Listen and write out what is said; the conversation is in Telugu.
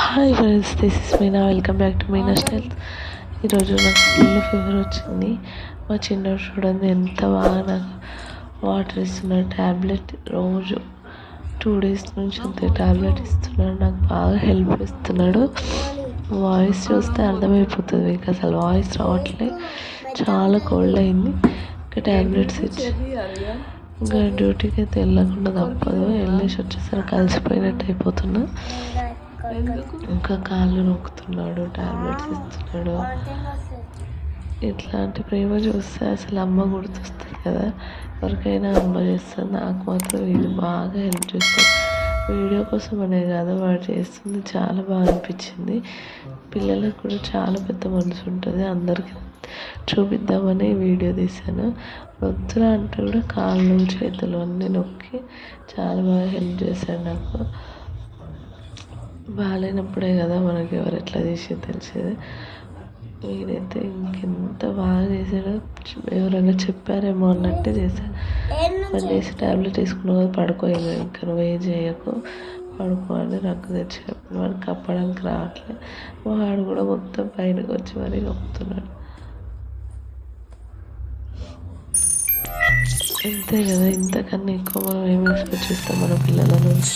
Hi friends this is Meena welcome back to Meena style ఈరోజు నాకు ఫుల్ ఫీవర్ వచ్చింది. మా చిన్నోడు చూడండి ఎంత బాగా నాకు వాటర్ ఇస్తున్నాడు ట్యాబ్లెట్ రోజు టూ డేస్ నుంచి అంతే ట్యాబ్లెట్ ఇస్తున్నాడు. నాకు బాగా హెల్ప్ చేస్తున్నాడు. వాయిస్ చూస్తే అర్థమైపోతుంది మీకు అసలు వాయిస్ రావట్లే. చాలా కోల్డ్ అయింది. ఇంకా ట్యాబ్లెట్స్ ఇచ్చి ఇంకా డ్యూటీకి అయితే వెళ్ళకుండా తప్పదు. వెళ్ళేసి వచ్చేసరికి కలిసిపోయినట్టు అయిపోతున్నా. ఇంకా కాళ్ళు నొక్కుతున్నాడు టాబ్లెట్స్ ఇస్తున్నాడు. ఇట్లాంటి ప్రేమ చూస్తే అసలు అమ్మ గుర్తొస్తుంది కదా. ఎవరికైనా అమ్మ చేస్తుంది నాకు మాత్రం వీళ్ళు బాగా హెల్ప్ చేస్తుంది వీడియో కోసం అనే కాదు వాడు చేస్తుంది చాలా బాగా అనిపించింది. పిల్లలకు కూడా చాలా పెద్ద మనసు ఉంటుంది అందరికీ చూపిద్దామని వీడియో తీశాను. వద్దురా అంటే కూడా కాళ్ళు చేతులు అన్నీ నొక్కి చాలా బాగా హెల్ప్ చేశాడు నాకు. బాగాలేనప్పుడే కదా మనకి ఎవరు ఎట్లా చేసి తెలిసేది. నేనైతే ఇంకెంత బాగా చేశాడో ఎవరైనా చెప్పారేమో అన్నట్టే చేశాను మరి చేసి ట్యాబ్లెట్ వేసుకున్నావు కదా పడుకోలేదు ఇంకా నువ్వు ఏం చేయకు. పడుకో అని రక్కు తెచ్చి వాడు కప్పడానికి రావట్లేదు వాడు కూడా మొత్తం పైనకి వచ్చి మరీ కప్పుతున్నాడు అంతే కదా ఇంతకన్నా ఎక్కువ మనం ఏమి ఎక్స్పెక్ట్ చేస్తాం మన పిల్లల నుంచి?